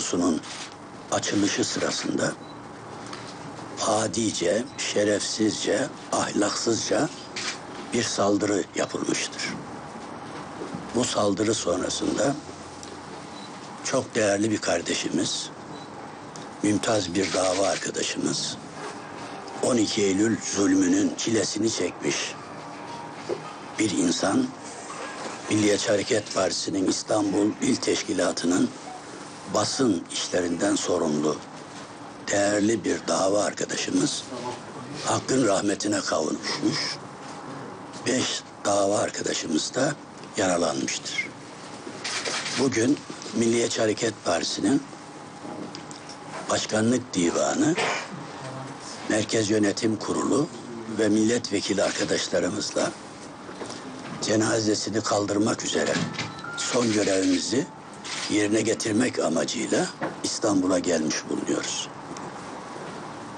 Tiyatrosu'nun açılışı sırasında adice, şerefsizce, ahlaksızca bir saldırı yapılmıştır. Bu saldırı sonrasında çok değerli bir kardeşimiz, mümtaz bir dava arkadaşımız 12 Eylül zulmünün çilesini çekmiş bir insan Milliyetçi Hareket Partisi'nin İstanbul İl Teşkilatı'nın basın işlerinden sorumlu değerli bir dava arkadaşımız Hakkın rahmetine kavuşmuş. Beş dava arkadaşımız da yaralanmıştır. Bugün Milliyetçi Hareket Partisi'nin Başkanlık Divanı, Merkez Yönetim Kurulu ve milletvekili arkadaşlarımızla cenazesini kaldırmak üzere son görevimizi yerine getirmek amacıyla İstanbul'a gelmiş bulunuyoruz.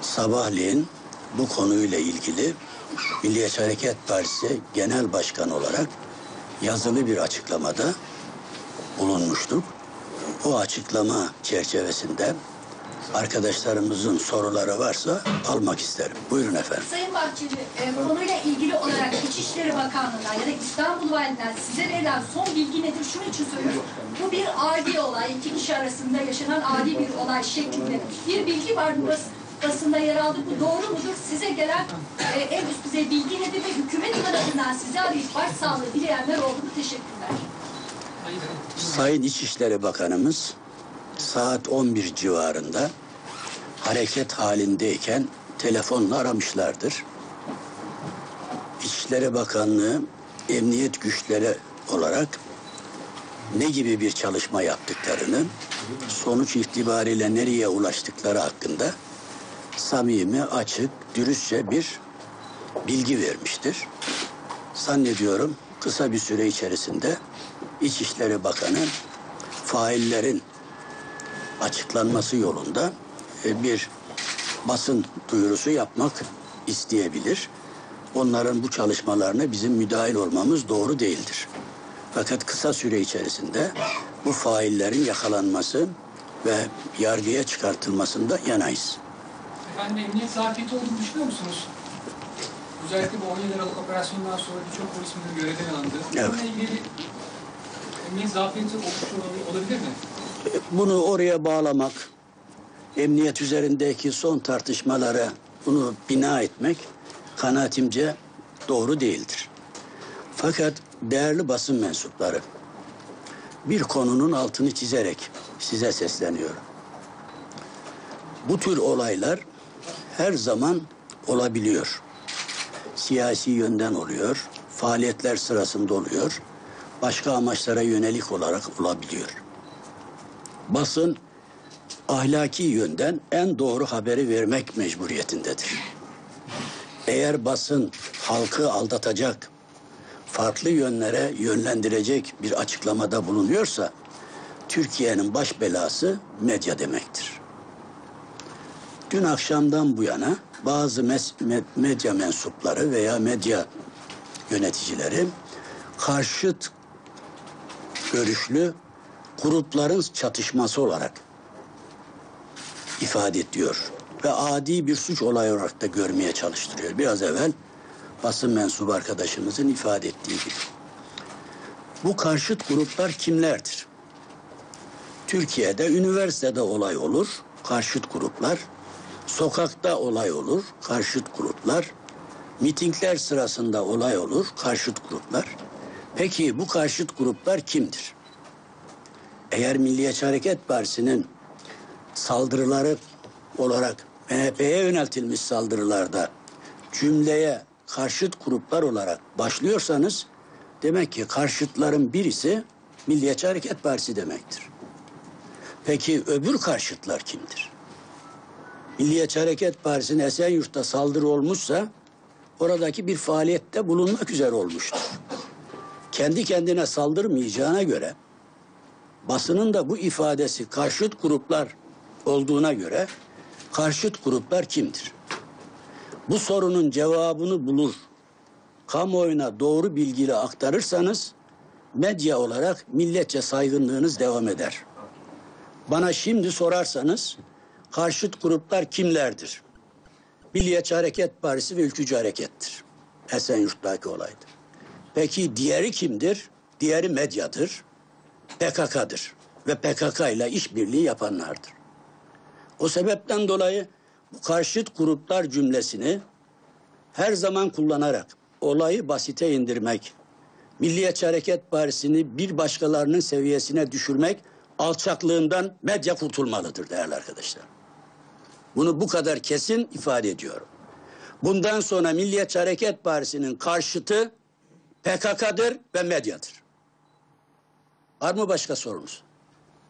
Sabahleyin bu konuyla ilgili Milliyetçi Hareket Partisi Genel Başkanı olarak yazılı bir açıklamada bulunmuştuk. O açıklama çerçevesinde arkadaşlarımızın soruları varsa almak isterim. Buyurun efendim. Sayın Bahçeli, e, konuyla ilgili olarak İçişleri Bakanlığı'ndan ya da İstanbul Valiliğinden size verilen son bilgi nedir? Şunun için soruyorum. Bu bir adi olay, iki kişi arasında yaşanan adi bir olay şeklinde. Bir bilgi var bas, basında yer aldı. Bu doğru mudur? Size gelen e, en üst düzey bilgi nedir ve hükümet tarafından size arayıp başsağlığı dileyenler oldu mu? Teşekkürler. Sayın İçişleri Bakanımız saat 11 civarında hareket halindeyken telefonla aramışlardır. İçişleri Bakanlığı emniyet güçleri olarak ne gibi bir çalışma yaptıklarını, sonuç itibariyle nereye ulaştıkları hakkında samimi, açık, dürüstçe bir bilgi vermiştir. Zannediyorum kısa bir süre içerisinde İçişleri Bakanı faillerin açıklanması yolunda e, bir basın duyurusu yapmak isteyebilir. Onların bu çalışmalarına bizim müdahil olmamız doğru değildir. Fakat kısa süre içerisinde bu faillerin yakalanması ve yargıya çıkartılmasında yanayız. Efendim emniyet zafiyeti olduğunu düşünüyor musunuz? Özellikle bu 17 Aralık operasyonundan sonra birçok polis müdürü görevden alındı. Evet. Bununla ilgili emniyet zafiyeti olabilir mi? Bunu oraya bağlamak, emniyet üzerindeki son tartışmalara bunu bina etmek kanaatimce doğru değildir. Fakat değerli basın mensupları, bir konunun altını çizerek size sesleniyorum. Bu tür olaylar her zaman olabiliyor. Siyasi yönden oluyor, faaliyetler sırasında oluyor, başka amaçlara yönelik olarak olabiliyor basın ahlaki yönden en doğru haberi vermek mecburiyetindedir. Eğer basın halkı aldatacak, farklı yönlere yönlendirecek bir açıklamada bulunuyorsa Türkiye'nin baş belası medya demektir. Dün akşamdan bu yana bazı mes- me- medya mensupları veya medya yöneticileri karşıt görüşlü grupların çatışması olarak ifade ediyor. Ve adi bir suç olay olarak da görmeye çalıştırıyor. Biraz evvel basın mensubu arkadaşımızın ifade ettiği gibi. Bu karşıt gruplar kimlerdir? Türkiye'de üniversitede olay olur, karşıt gruplar. Sokakta olay olur, karşıt gruplar. Mitingler sırasında olay olur, karşıt gruplar. Peki bu karşıt gruplar kimdir? Eğer Milliyetçi Hareket Partisi'nin saldırıları olarak MHP'ye yöneltilmiş saldırılarda cümleye karşıt gruplar olarak başlıyorsanız demek ki karşıtların birisi Milliyetçi Hareket Partisi demektir. Peki öbür karşıtlar kimdir? Milliyetçi Hareket Partisi'ne Esenyurt'ta saldırı olmuşsa oradaki bir faaliyette bulunmak üzere olmuştur. Kendi kendine saldırmayacağına göre basının da bu ifadesi karşıt gruplar olduğuna göre karşıt gruplar kimdir? Bu sorunun cevabını bulur. Kamuoyuna doğru bilgiyle aktarırsanız medya olarak milletçe saygınlığınız devam eder. Bana şimdi sorarsanız karşıt gruplar kimlerdir? Milliyetçi Hareket Partisi ve Ülkücü Hareket'tir. Esenyurt'taki olaydı. Peki diğeri kimdir? Diğeri medyadır. PKK'dır. Ve PKK ile işbirliği yapanlardır. O sebepten dolayı bu karşıt gruplar cümlesini her zaman kullanarak olayı basite indirmek, Milliyetçi Hareket Partisi'ni bir başkalarının seviyesine düşürmek alçaklığından medya kurtulmalıdır değerli arkadaşlar. Bunu bu kadar kesin ifade ediyorum. Bundan sonra Milliyetçi Hareket Partisi'nin karşıtı PKK'dır ve medyadır. Var mı başka sorunuz?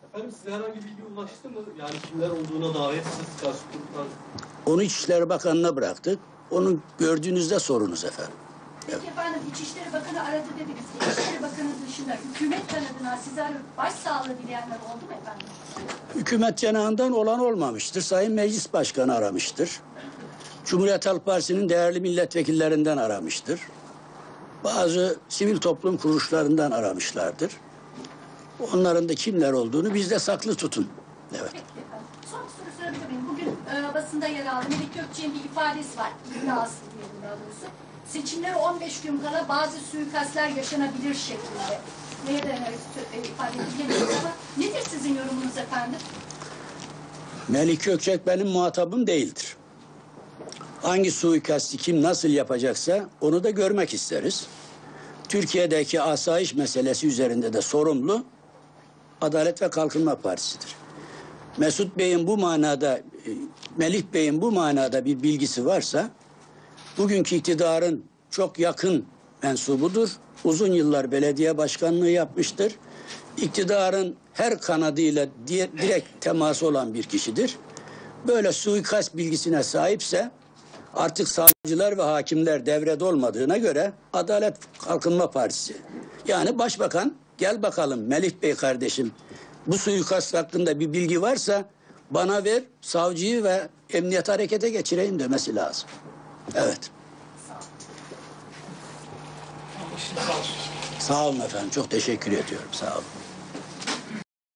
Efendim size herhangi bilgi ulaştı mı? Yani kimler olduğuna dair siz karşı Onu İçişleri Bakanı'na bıraktık. Onu gördüğünüzde sorunuz efendim. Peki efendim İçişleri Bakanı aradı dediniz. İçişleri Bakanı dışında hükümet kanadına size başsağlığı dileyenler oldu mu efendim? Hükümet cenahından olan olmamıştır. Sayın Meclis Başkanı aramıştır. Cumhuriyet Halk Partisi'nin değerli milletvekillerinden aramıştır. Bazı sivil toplum kuruluşlarından aramışlardır. Onların da kimler olduğunu bizde saklı tutun. Evet. Peki. Son soru sorabilir miyim? Bugün e, basında yer aldı. Melik Gökçe'nin bir ifadesi var. İddiası diyelim daha doğrusu. Seçimlere 15 gün kala bazı suikastler yaşanabilir şeklinde. Neye dayanarak e, ifade edilemiyoruz ama nedir sizin yorumunuz efendim? Melik Gökçek benim muhatabım değildir. Hangi suikasti kim nasıl yapacaksa onu da görmek isteriz. Türkiye'deki asayiş meselesi üzerinde de sorumlu Adalet ve Kalkınma Partisi'dir. Mesut Bey'in bu manada, e, Melih Bey'in bu manada bir bilgisi varsa bugünkü iktidarın çok yakın mensubudur. Uzun yıllar belediye başkanlığı yapmıştır. İktidarın her kanadıyla direkt teması olan bir kişidir. Böyle suikast bilgisine sahipse artık savcılar ve hakimler devrede olmadığına göre Adalet Kalkınma Partisi yani başbakan gel bakalım Melih Bey kardeşim bu suikast hakkında bir bilgi varsa bana ver savcıyı ve emniyet harekete geçireyim demesi lazım. Evet. Sağ olun efendim. Çok teşekkür ediyorum. Sağ olun.